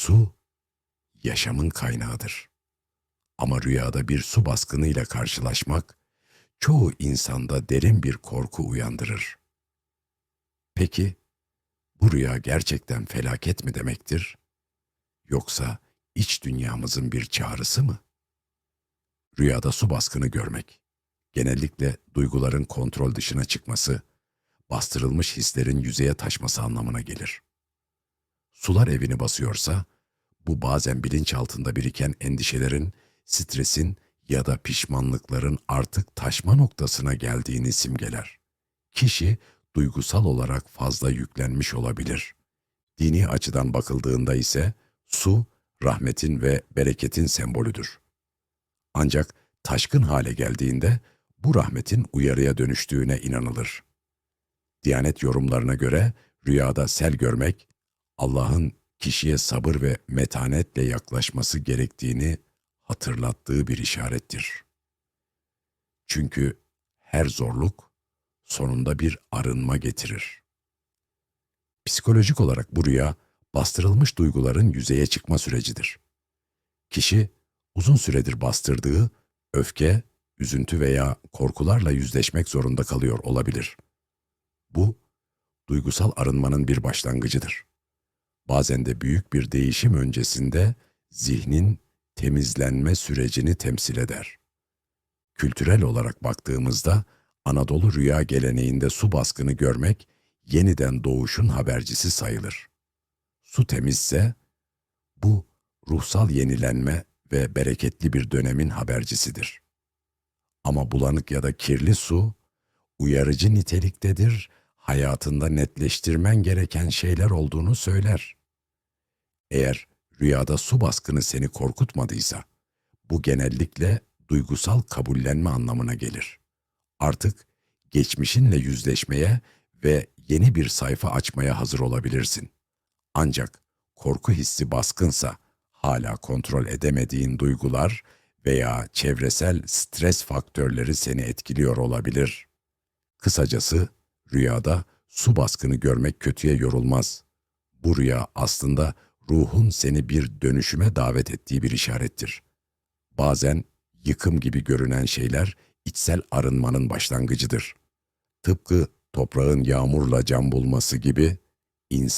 Su, yaşamın kaynağıdır. Ama rüyada bir su baskınıyla karşılaşmak, çoğu insanda derin bir korku uyandırır. Peki, bu rüya gerçekten felaket mi demektir? Yoksa iç dünyamızın bir çağrısı mı? Rüyada su baskını görmek, genellikle duyguların kontrol dışına çıkması, bastırılmış hislerin yüzeye taşması anlamına gelir. Sular evini basıyorsa, bu bazen bilinçaltında biriken endişelerin, stresin ya da pişmanlıkların artık taşma noktasına geldiğini simgeler. Kişi duygusal olarak fazla yüklenmiş olabilir. Dini açıdan bakıldığında ise su, rahmetin ve bereketin sembolüdür. Ancak taşkın hale geldiğinde bu rahmetin uyarıya dönüştüğüne inanılır. Diyanet yorumlarına göre rüyada sel görmek, Allah'ın kişiye sabır ve metanetle yaklaşması gerektiğini hatırlattığı bir işarettir. Çünkü her zorluk sonunda bir arınma getirir. Psikolojik olarak bu rüya bastırılmış duyguların yüzeye çıkma sürecidir. Kişi uzun süredir bastırdığı öfke, üzüntü veya korkularla yüzleşmek zorunda kalıyor olabilir. Bu duygusal arınmanın bir başlangıcıdır. Bazen de büyük bir değişim öncesinde zihnin temizlenme sürecini temsil eder. Kültürel olarak baktığımızda Anadolu rüya geleneğinde su baskını görmek yeniden doğuşun habercisi sayılır. Su temizse bu ruhsal yenilenme ve bereketli bir dönemin habercisidir. Ama bulanık ya da kirli su uyarıcı niteliktedir, hayatında netleştirmen gereken şeyler olduğunu söyler. Eğer rüyada su baskını seni korkutmadıysa, bu genellikle duygusal kabullenme anlamına gelir. Artık geçmişinle yüzleşmeye ve yeni bir sayfa açmaya hazır olabilirsin. Ancak korku hissi baskınsa, hala kontrol edemediğin duygular veya çevresel stres faktörleri seni etkiliyor olabilir. Kısacası rüyada su baskını görmek kötüye yorulmaz. Bu rüya aslında ruhun seni bir dönüşüme davet ettiği bir işarettir. Bazen yıkım gibi görünen şeyler içsel arınmanın başlangıcıdır. Tıpkı toprağın yağmurla can bulması gibi insan